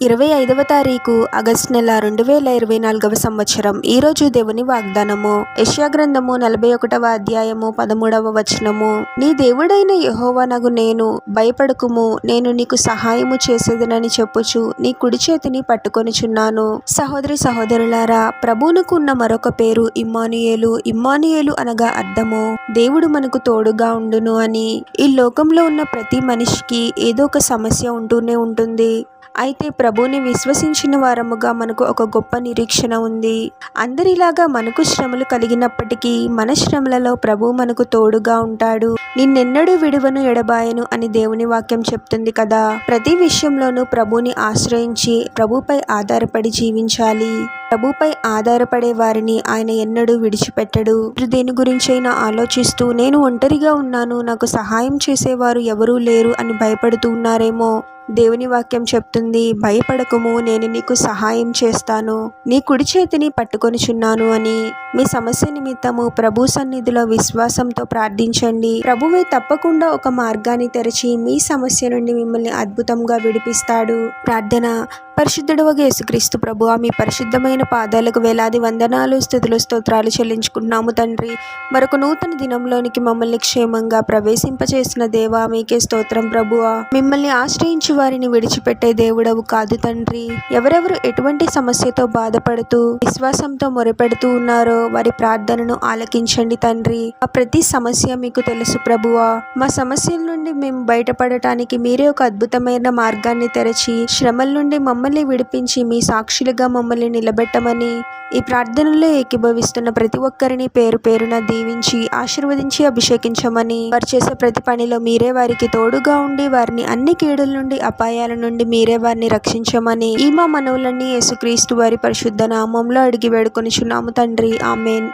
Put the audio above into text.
ఇరవై ఐదవ తారీఖు ఆగస్టు నెల రెండు వేల ఇరవై నాలుగవ సంవత్సరం. ఈరోజు దేవుని వాగ్దానము. యష్యా గ్రంథము నలభై ఒకటవ అధ్యాయము పదమూడవ వచనము. నీ దేవుడైన యెహోవానగు నేను భయపడకుము. నేను నీకు సహాయము చేసేదనని చెప్పుచు నీ కుడి చేతిని పట్టుకొనిచున్నాను. సహోదరి సహోదరులారా ప్రభువునకు ఉన్న మరొక పేరు ఇమ్మానుయేలు. ఇమ్మానుయేలు అనగా అర్థము. దేవుడు మనకు తోడుగా ఉండును అని. ఈ లోకంలో ఉన్న ప్రతి మనిషికి ఏదో ఒక సమస్య ఉంటూనే ఉంటుంది. అయితే ప్రభుని విశ్వసించిన వారముగా మనకు ఒక గొప్ప నిరీక్షణ ఉంది. అందరిలాగా మనకు శ్రమలు కలిగినప్పటికీ మన శ్రమలలో ప్రభు మనకు తోడుగా ఉంటాడు. నిన్నెన్నడూ విడువను ఎడబాయను అని దేవుని వాక్యం చెప్తుంది కదా. ప్రతి విషయంలోనూ ప్రభుని ఆశ్రయించి ప్రభుపై ఆధారపడి జీవించాలి. ప్రభుపై ఆధారపడే వారిని ఆయన ఎన్నడూ విడిచిపెట్టడు. దేని గురించైనా ఆలోచిస్తూ నేను ఒంటరిగా ఉన్నాను నాకు సహాయం చేసేవారు ఎవరూ లేరు అని భయపడుతూ ఉన్నారేమో. దేవుని వాక్యం చెప్తుంది భయపడకము నేను నీకు సహాయం చేస్తాను. నీ కుడి చేతిని పట్టుకొనిచున్నాను అని. మీ సమస్య నిమిత్తము ప్రభు సన్నిధిలో విశ్వాసంతో ప్రార్థించండి. ప్రభువే తప్పకుండా ఒక మార్గాన్ని తెరిచి మీ సమస్య నుండి మిమ్మల్ని అద్భుతంగా విడిపిస్తాడు. ప్రార్థన. పరిశుద్ధుడవగా యేసుక్రీస్తు ప్రభు మీ పరిశుద్ధమైన పాదాలకు వేలాది వందనాలు స్థుతులు స్తోత్రాలు చెల్లించుకుంటున్నాము తండ్రి. మరొక నూతన దినంలోనికి మమ్మల్ని క్షేమంగా ప్రవేశింపచేసిన దేవా మీకే స్తోత్రం ప్రభువా. మిమ్మల్ని ఆశ్రయించి వారిని విడిచిపెట్టే దేవుడవు కాదు తండ్రి. ఎవరెవరు ఎటువంటి సమస్యతో బాధపడుతూ విశ్వాసంతో మొరపెడుతూ ఉన్నారో వారి ప్రార్థనను ఆలకించండి తండ్రి. ఆ ప్రతి సమస్య మీకు తెలుసు ప్రభువా. మా సమస్యల నుండి మేము బయటపడటానికి మీరే ఒక అద్భుతమైన మార్గాన్ని తెరచి శ్రమల నుండి మమ్మల్ని విడిపించి మీ సాక్షులుగా మమ్మల్ని నిలబెట్టమని ఈ ప్రార్థనలో ఏకీభవిస్తున్న ప్రతి ఒక్కరిని పేరు పేరున దీవించి ఆశీర్వదించి అభిషేకించమని వారు చేసే ప్రతి పనిలో మీరే వారికి తోడుగా ఉండి వారిని అన్ని కీడుల నుండి అపాయాల నుండి మీరే వారిని రక్షించమని ఈ మా మనవులన్నీ యేసుక్రీస్తు వారి పరిశుద్ధ నామంలో అడిగి వేడుకొనిచున్నాము తండ్రి. ఆమెన్.